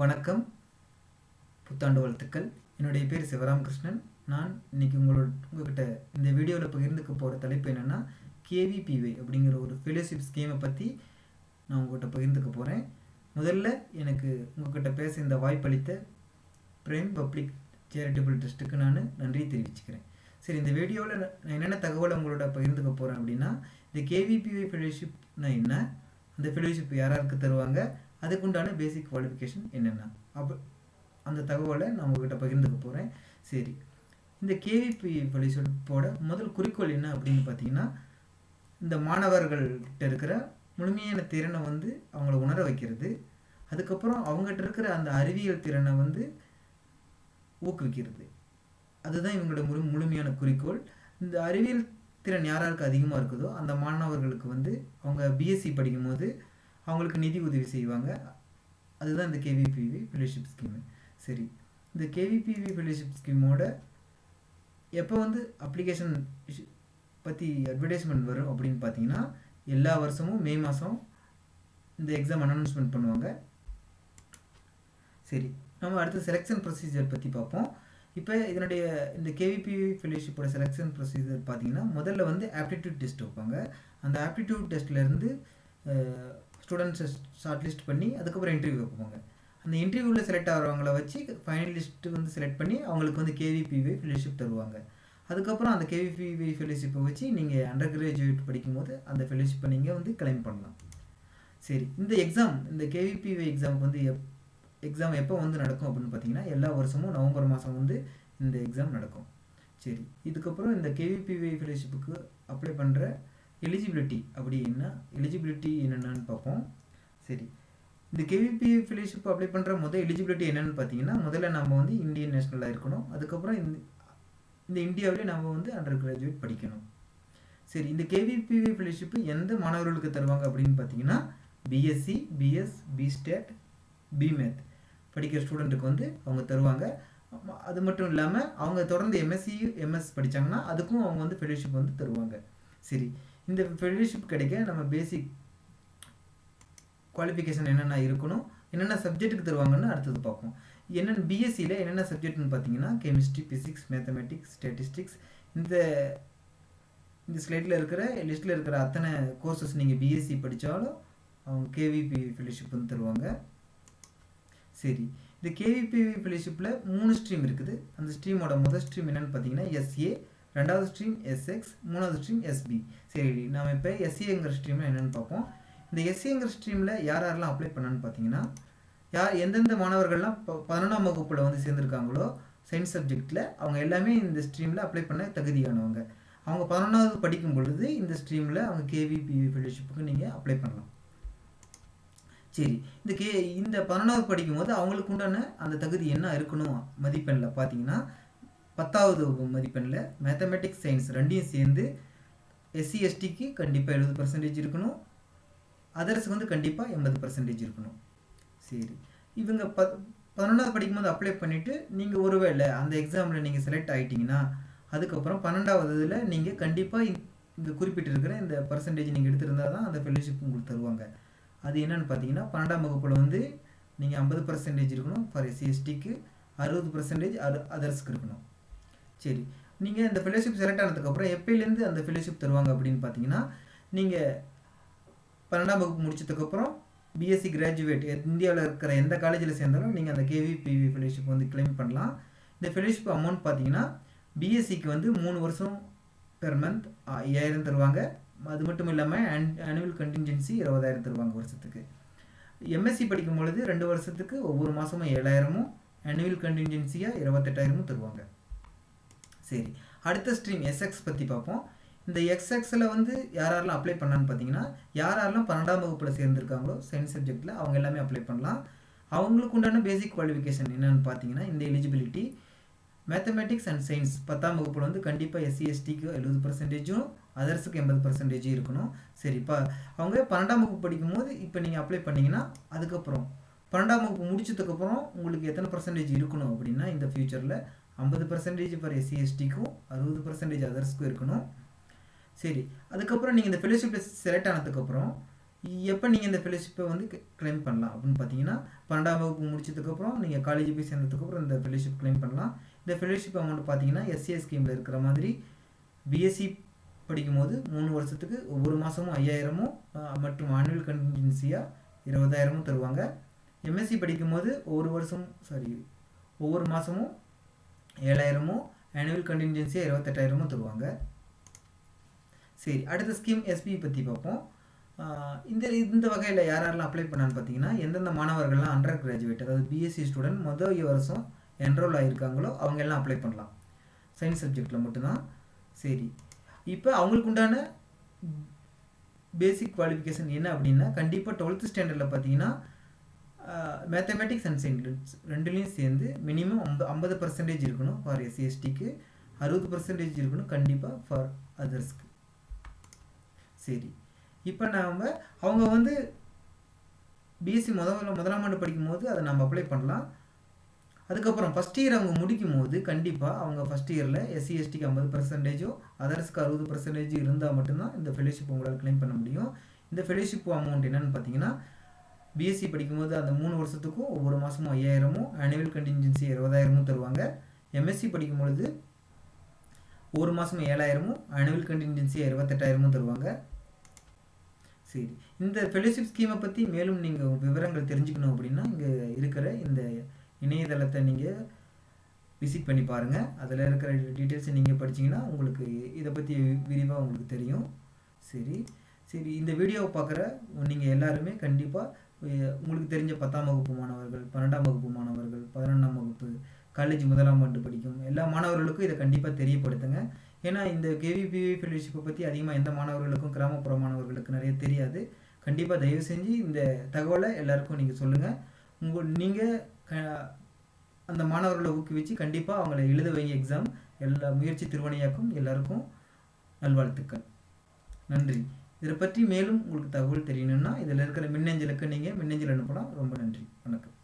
வணக்கம். புத்தாண்டு வாழ்த்துக்கள். என்னுடைய பேர் சிவராமகிருஷ்ணன். நான் இன்னைக்கு உங்களோட உங்ககிட்ட இந்த வீடியோவில் பகிர்ந்துக்க போகிற தலைப்பு என்னென்னா கேவிபிஒய் அப்படிங்கிற ஒரு ஃபெலோஷிப் ஸ்கீமை பற்றி நான் உங்கள்கிட்ட பகிர்ந்துக்க போகிறேன் முதல்ல எனக்கு உங்ககிட்ட பேச இந்த வாய்ப்பளித்த பிரேம் பப்ளிக் சேரிட்டபிள் ட்ரஸ்ட்டுக்கு நான் நன்றி தெரிவிச்சுக்கிறேன். சரி இந்த வீடியோவில் நான் என்னென்ன தகவலை உங்களோட பகிர்ந்துக்க போகிறேன் அப்படின்னா இந்த கேவிபிவை ஃபெலோஷிப்னா என்ன? அந்த ஃபெலோஷிப் யாராருக்கு தருவாங்க? அதுக்குண்டான பேசிக் குவாலிஃபிகேஷன் என்னென்ன? அப்போ அந்த தகவலை நான் உங்ககிட்ட பகிர்ந்துக்க போகிறேன் சரி. இந்த கேவிபி ஃபெலோஷிப்போட முதல் குறிக்கோள் என்ன அப்படின்னு பார்த்தீங்கன்னா இந்த மாணவர்கள்கிட்ட இருக்கிற முழுமையான திறனை வந்து அவங்கள உணர வைக்கிறது. அதுக்கப்புறம் அவங்ககிட்ட இருக்கிற அந்த அறிவியல் திறனை வந்து ஊக்குவிக்கிறது. அதுதான் இவங்களோட முழு முழுமையான குறிக்கோள். இந்த அறிவியல் திறன் யாராருக்கு அதிகமாக இருக்குதோ அந்த மாணவர்களுக்கு வந்து அவங்க பிஎஸ்சி படிக்கும்போது அவங்களுக்கு நிதி உதவி செய்வாங்க. அதுதான் இந்த கேவிபிவி ஃபெலோஷிப் ஸ்கீமு சரி இந்த கேவிபிவி ஃபெலோஷிப் ஸ்கீமோட எப்போ வந்து அப்ளிகேஷன் பற்றி அட்வர்டைஸ்மெண்ட் வரும் அப்படின்னு பார்த்தீங்கன்னா எல்லா வருஷமும் மே மாதம் இந்த எக்ஸாம் அனௌன்ஸ்மெண்ட் பண்ணுவாங்க. சரி நம்ம அடுத்து செலெக்ஷன் ப்ரொசீஜர் பற்றி பார்ப்போம். இப்போ இதனுடைய இந்த கேவிபி ஃபெலோஷிப்போட செலெக்ஷன் ப்ரொசீஜர் பார்த்தீங்கன்னா முதல்ல வந்து ஆப்டிடியூட் டெஸ்ட் வைப்பாங்க. அந்த ஆப்டிடியூட் டெஸ்ட்லேருந்து ஸ்டூடெண்ட்ஸை ஷார்ட் லிஸ்ட் பண்ணி அதுக்கப்புறம் இன்டர்வியூ வைப்பாங்க அந்த இன்டர்வியூவில் செலக்ட் ஆகிறவங்கள வச்சு ஃபைனலிஸ்ட்டு வந்து செலக்ட் பண்ணி அவங்களுக்கு வந்து கேவிபிவி ஃபெலோஷிப் தருவாங்க. அதுக்கப்புறம் அந்த கேவிபிவி ஃபெலோஷிப்பை வச்சு நீங்கள் அண்டர் கிராஜுவேட் படிக்கும்போது அந்த ஃபெலோஷிப்பை நீங்கள் வந்து கிளைம் பண்ணலாம். சரி இந்த எக்ஸாம் இந்த கேவிபிவி எக்ஸாமுக்கு வந்து எப் எக்ஸாம் எப்போ வந்து நடக்கும் அப்படின்னு பார்த்தீங்கன்னா எல்லா வருஷமும் நவம்பர் மாதம் வந்து இந்த எக்ஸாம் நடக்கும். சரி இதுக்கப்புறம் இந்த கேவிபிவி ஃபெலோஷிப்புக்கு அப்ளை பண்ணுற எலிஜிபிலிட்டி அப்படி என்ன? எலிஜிபிலிட்டி என்னென்னு பார்ப்போம். சரி. இந்த கேவிபி ஃபெலோஷிப் அப்ளை பண்ணுற முதல் எலிஜிபிலிட்டி என்னென்னு பார்த்தீங்கன்னா முதல்ல நம்ம வந்து இந்தியன் நேஷனலாக இருக்கணும். அதுக்கப்புறம் இந்த இந்த இந்தியாவிலே நம்ம வந்து அண்டர் கிராஜுவேட் படிக்கணும். சரி இந்த கேவிபிவி ஃபெலோஷிப்பு எந்த மாணவர்களுக்கு தருவாங்க அப்படின்னு பார்த்தீங்கன்னா பிஎஸ்சி பிஎஸ் பிஸ்டேட் பிமேத் படிக்கிற ஸ்டூடெண்ட்டுக்கு வந்து அவங்க தருவாங்க. அது மட்டும் இல்லாமல் அவங்க தொடர்ந்து எம்எஸ்சி எம்எஸ் படித்தாங்கன்னா அதுக்கும் அவங்க வந்து ஃபெலோஷிப் வந்து தருவாங்க. சரி. இந்த ஃபெலோஷிப் கிடைக்க நம்ம பேசிக் குவாலிஃபிகேஷன் என்னென்ன இருக்கணும் என்னென்ன சப்ஜெக்ட்டுக்கு தருவாங்கன்னு அடுத்தது பார்ப்போம். என்னென்ன பிஎஸ்சியில் என்னென்ன சப்ஜெக்ட்னு பார்த்தீங்கன்னா கெமிஸ்ட்ரி ஃபிசிக்ஸ் மேத்தமெட்டிக்ஸ் ஸ்டாட்டிஸ்டிக்ஸ் இந்த இந்த ஸ்லைட்டில் இருக்கிற லிஸ்ட்டில் இருக்கிற அத்தனை கோர்சஸ் நீங்கள் பிஎஸ்சி படித்தாலும் அவங்க கேவிபி ஃபெலோஷிப் வந்து தருவாங்க. சரி இந்த கேவிபி ஃபெலோஷிப்பில் மூணு ஸ்ட்ரீம் இருக்குது. அந்த ஸ்ட்ரீமோட முதல் ஸ்ட்ரீம் என்னென்னு பார்த்தீங்கன்னா எஸ்ஏ ரெண்டாவது ஸ்ட்ரீம் எஸ்எக்ஸ் மூணாவது ஸ்ட்ரீம் எஸ்பி சரி நம்ம இப்போ எஸ்சிங்கிற ஸ்ட்ரீமில் என்னென்னு பார்ப்போம். இந்த எஸ்சிங்கிற ஸ்ட்ரீமில் யார் யாரெல்லாம் அப்ளை பண்ணான்னு பார்த்தீங்கன்னா யார் எந்தெந்த மாணவர்கள்லாம் பதினொன்றாம் வகுப்பில் வந்து சேர்ந்துருக்காங்களோ சயின்ஸ் சப்ஜெக்டில் அவங்க எல்லாமே இந்த ஸ்ட்ரீமில் அப்ளை பண்ண தகுதியானவங்க. அவங்க பதினொன்றாவது படிக்கும் பொழுது இந்த ஸ்ட்ரீமில் அவங்க கேவிபி ஃபெலோஷிப்புக்கு நீங்கள் அப்ளை பண்ணலாம். சரி இந்த கே இந்த பதினொன்றாவது படிக்கும்போது அவங்களுக்கு உண்டான அந்த தகுதி என்ன இருக்கணும்? மதிப்பெண்ணில் பார்த்தீங்கன்னா பத்தாவது மதிப்பெண்ணில் மேத்தமெட்டிக்ஸ் சயின்ஸ் ரெண்டையும் சேர்ந்து எஸ்சி எஸ்டிக்கு கண்டிப்பாக எழுபது பர்சன்டேஜ் இருக்கணும். அதர்ஸுக்கு வந்து கண்டிப்பாக எண்பது பர்சன்டேஜ் இருக்கணும். சரி. இவங்க ப பதினொன்றாவது படிக்கும்போது அப்ளை பண்ணிவிட்டு நீங்கள் ஒருவேளை அந்த எக்ஸாமில் நீங்கள் செலக்ட் ஆகிட்டிங்கன்னா அதுக்கப்புறம் பன்னெண்டாவது இதில் நீங்கள் கண்டிப்பாக இந்த குறிப்பிட்டிருக்கிற இந்த பர்சன்டேஜ் நீங்கள் எடுத்திருந்தால் தான் அந்த ஃபெலோஷிப் உங்களுக்கு தருவாங்க. அது என்னென்னு பார்த்தீங்கன்னா பன்னெண்டாம் வகுப்பில் வந்து நீங்கள் ஐம்பது பர்சன்டேஜ் இருக்கணும். ஃபார் எஸ்சி எஸ்டிக்கு அறுபது பர்சன்டேஜ் அது அதர்ஸ்க்கு இருக்கணும். சரி. நீங்கள் இந்த ஃபெலோஷிப் செலக்ட் ஆனதுக்கப்புறம் எப்போலேருந்து அந்த ஃபெலோஷிப் தருவாங்க அப்படின்னு பார்த்தீங்கன்னா நீங்கள் பன்னெண்டாம் வகுப்பு முடிச்சதுக்கப்புறம் பிஎஸ்சி கிராஜுவேட் இந்தியாவில் இருக்கிற எந்த காலேஜில் சேர்ந்தாலும் நீங்கள் அந்த கேவிபிவி ஃபெலோஷிப் வந்து கிளைம் பண்ணலாம். இந்த ஃபெலோஷிப் அமௌண்ட் பார்த்தீங்கன்னா பிஎஸ்சிக்கு வந்து மூணு வருஷம் பெர் மந்த் ஐயாயிரம் தருவாங்க. அது மட்டும் இல்லாமல் ஆனுவல் கண்டின்ஜென்சி இருபதாயிரம் தருவாங்க வருஷத்துக்கு. எம்எஸ்சி படிக்கும் பொழுது ரெண்டு வருஷத்துக்கு ஒவ்வொரு மாதமும் ஏழாயிரமும் ஆனுவல் கண்டின்ஜென்சியாக இருபத்தெட்டாயிரமும் தருவாங்க. சரி அடுத்த ஸ்ட்ரீம் எஸ்எக்ஸ் பற்றி பார்ப்போம். இந்த எக்ஸ்எக்ஸில் வந்து யாரெல்லாம் அப்ளை பண்ணான்னு பார்த்தீங்கன்னா யாரெல்லாம் பன்னெண்டாம் வகுப்பில் சேர்ந்துருக்காங்களோ சயின்ஸ் சப்ஜெக்டில் அவங்க எல்லாமே அப்ளை பண்ணலாம். அவங்களுக்கு உண்டான பேசிக் குவாலிஃபிகேஷன் என்னென்னு பார்த்தீங்கன்னா இந்த எலிஜிபிலிட்டி மேத்தமெட்டிக்ஸ் அண்ட் சயின்ஸ் பத்தாம் வகுப்பில் வந்து கண்டிப்பாக எஸ்சி எஸ்டிக்கு எழுபது பர்சன்டேஜும் அதர்ஸுக்கு எண்பது பர்சன்டேஜும் இருக்கணும். சரி இப்போ அவங்க பன்னெண்டாம் வகுப்பு படிக்கும்போது இப்போ நீங்கள் அப்ளை பண்ணிங்கன்னா அதுக்கப்புறம் பன்னெண்டாம் வகுப்பு முடிச்சதுக்கப்புறம் உங்களுக்கு எத்தனை பர்சன்டேஜ் இருக்கணும் அப்படின்னா இந்த ஃப்யூச்சரில் ஐம்பது பர்சன்டேஜ் ஃபார் எஸ்சி எஸ்டிக்கும் அறுபது பர்சன்டேஜ் அதர்ஸ்க்கும் இருக்கணும். சரி அதுக்கப்புறம் நீங்கள் இந்த ஃபெலோஷிப்பில் செலக்ட் ஆனதுக்கப்புறம் எப்போ நீங்கள் இந்த ஃபெலோஷிப்பை வந்து கிளைம் பண்ணலாம்? அப்படின்னு பார்த்தீங்கன்னா பன்னெண்டாம் வகுப்பு முடிச்சதுக்கப்புறம் நீங்கள் காலேஜ் போய் சேர்ந்ததுக்கப்புறம் இந்த ஃபெலோஷிப் கிளைம் பண்ணலாம். இந்த ஃபெலோஷிப் அமௌண்ட் பார்த்தீங்கன்னா எஸ்சிஏ ஸ்கீமில் இருக்கிற மாதிரி பிஎஸ்சி படிக்கும்போது மூணு வருஷத்துக்கு ஒவ்வொரு மாதமும் ஐயாயிரமும் மற்றும் ஆனுவல் கண்டின்ஜென்சியாக இருபதாயிரமும் தருவாங்க. எம்எஸ்சி படிக்கும்போது ஒவ்வொரு வருஷம் சாரி ஒவ்வொரு மாதமும் ஏழாயிரமும் ஆனுவல் கண்டின்ஜென்சியாக இருபத்தெட்டாயிரமும் தருவாங்க. சரி அடுத்த ஸ்கீம் எஸ்பி பற்றி பார்ப்போம். இந்த இந்த வகையில் யார் யாரெல்லாம் அப்ளை பண்ணான்னு பார்த்தீங்கன்னா எந்தெந்த மாணவர்கள்லாம் அண்டர் கிராஜுவேட் அதாவது பிஎஸ்சி ஸ்டூடெண்ட் முதல் வருஷம் என்ரோல் ஆகியிருக்காங்களோ அவங்க எல்லாம் அப்ளை பண்ணலாம். சயின்ஸ் சப்ஜெக்டில் மட்டும்தான். சரி இப்போ அவங்களுக்கு உண்டான பேசிக் குவாலிஃபிகேஷன் என்ன அப்படின்னா கண்டிப்பாக டுவெல்த் ஸ்டாண்டர்டில் பார்த்தீங்கன்னா மேத்தமெட்டிக்ஸ் அண்ட் சயின்ஸ் ரெண்டுலேயும் சேர்ந்து மினிமம் ஐம்பது ஐம்பது பர்சன்டேஜ் இருக்கணும் ஃபார் எஸ்சிஎஸ்டிக்கு அறுபது பர்சன்டேஜ் இருக்கணும் கண்டிப்பாக ஃபார் அதர்ஸ்க்கு சரி. இப்போ நாம் அவங்க வந்து பிஎஸ்சி முதல்ல முதலாம் ஆண்டு படிக்கும்போது அதை நம்ம அப்ளை பண்ணலாம். அதுக்கப்புறம் ஃபஸ்ட் இயர் அவங்க முடிக்கும் போது கண்டிப்பாக அவங்க ஃபஸ்ட் இயரில் எஸ்சி எஸ்டிக்கு ஐம்பது பர்சன்டேஜோ அதர்ஸ்க்கு அறுபது பர்சன்டேஜ் இருந்தால் மட்டும்தான் இந்த ஃபெலோஷிப் உங்களால் கிளைம் பண்ண முடியும். இந்த ஃபெலோஷிப் அமௌண்ட் என்னென்னு பார்த்தீங்கன்னா பிஎஸ்சி படிக்கும்போது அந்த மூணு வருஷத்துக்கும் ஒவ்வொரு மாதமும் ஐயாயிரமும் ஆனுவல் கண்டின்ஜென்சி இருபதாயிரமும் தருவாங்க. எம்எஸ்சி படிக்கும்பொழுது ஒரு மாதம் ஏழாயிரமும் ஆனுவல் கண்டின்ஜென்சி இருபத்தெட்டாயிரமும் தருவாங்க. சரி இந்த ஃபெலோஷிப் ஸ்கீமை பற்றி மேலும் நீங்கள் விவரங்கள் தெரிஞ்சுக்கணும் அப்படின்னா இங்கே இருக்கிற இந்த இணையதளத்தை நீங்கள் விசிட் பண்ணி பாருங்கள் அதில் இருக்கிற டீட்டெயில்ஸை நீங்கள் படிச்சீங்கன்னா உங்களுக்கு இதை பற்றி விரிவாக உங்களுக்கு தெரியும். சரி சரி இந்த வீடியோவை பார்க்குற நீங்கள் எல்லாருமே கண்டிப்பாக உங்களுக்கு தெரிஞ்ச பத்தாம் வகுப்பு மாணவர்கள் பன்னெண்டாம் வகுப்பு மாணவர்கள் பதினொன்றாம் வகுப்பு காலேஜ் முதலாம் ஆண்டு படிக்கும் எல்லா மாணவர்களுக்கும் இதை கண்டிப்பாக தெரியப்படுத்துங்க. ஏன்னா இந்த கேவிபிவி ஃபெலோஷிப்பை பற்றி அதிகமாக எந்த மாணவர்களுக்கும் கிராமப்புற மாணவர்களுக்கு நிறைய தெரியாது. கண்டிப்பாக தயவு செஞ்சு இந்த தகவலை எல்லாருக்கும் நீங்கள் சொல்லுங்கள் உங்கள் நீங்கள் அந்த மாணவர்களை ஊக்குவிச்சு கண்டிப்பாக அவங்களை எழுத வைங்க எக்ஸாம் எல்லா முயற்சி திருவனையாக்கும் எல்லாருக்கும் நல்வாழ்த்துக்கள். நன்றி. இதை பற்றி மேலும் உங்களுக்கு தகவல் தெரியணும்னா இதில் இருக்கிற மின்னஞ்சலுக்கு நீங்கள் மின்னஞ்சல் அனுப்பலாம். ரொம்ப நன்றி. வணக்கம்.